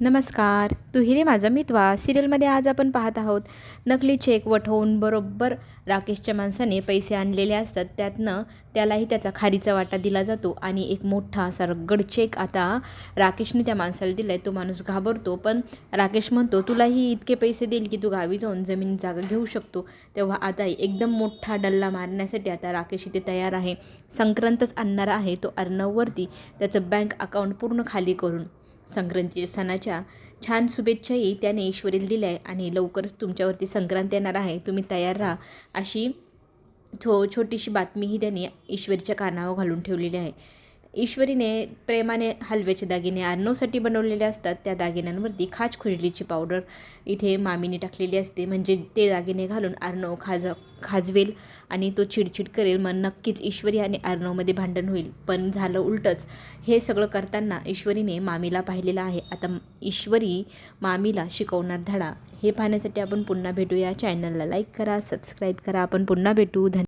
नमस्कार. तुहिरे माझा मितवा. सिरियलमध्ये आज आपण पाहत आहोत नकली चेक वठवून बरोबर राकेशच्या माणसाने पैसे आणलेले असतात त्यातनं त्यालाही त्याचा खारीचा वाटा दिला जातो आणि एक मोठा असा रगड चेक आता राकेशने त्या माणसाला दिला आहे तो माणूस घाबरतो पण राकेश म्हणतो तुलाही इतके पैसे देईल की तू गावी जाऊन जमीन जागा घेऊ शकतो. तेव्हा आता एकदम मोठा डल्ला मारण्यासाठी आता राकेश इथे तयार आहे. संक्रांतच आणणारा आहे तो अर्णववरती. त्याचं बँक अकाउंट पूर्ण खाली करून संक्रांती सणाच्या छान शुभेच्छाही त्याने ईश्वरीला दिल्या आहे आणि लवकरच तुमच्यावरती संक्रांत येणार आहे. तुम्ही तयार राहा. अशी छो छोटीशी बातमीही त्याने ईश्वरीच्या कानावर घालून ठेवलेली आहे. ईश्वरीने प्रेमाने हलव्याचे दागिने अर्णवसाठी बनवलेले असतात. त्या दागिन्यांवरती खाज खुजलीची पावडर इथे मामीने टाकलेली असते. म्हणजे ते दागिने घालून अर्णव खाज खाजवेल आणि तो चिडचिड करेल. मग नक्कीच ईश्वरी आणि अर्णवमध्ये भांडण होईल. पण झालं उलटंच. हे सगळं करताना ईश्वरीने मामीला पाहिलेलं आहे. आता ईश्वरी मामीला शिकवणार धडा. हे पाहण्यासाठी आपण पुन्हा भेटूया. चॅनलला लाईक करा सबस्क्राईब करा. आपण पुन्हा भेटू. धन्य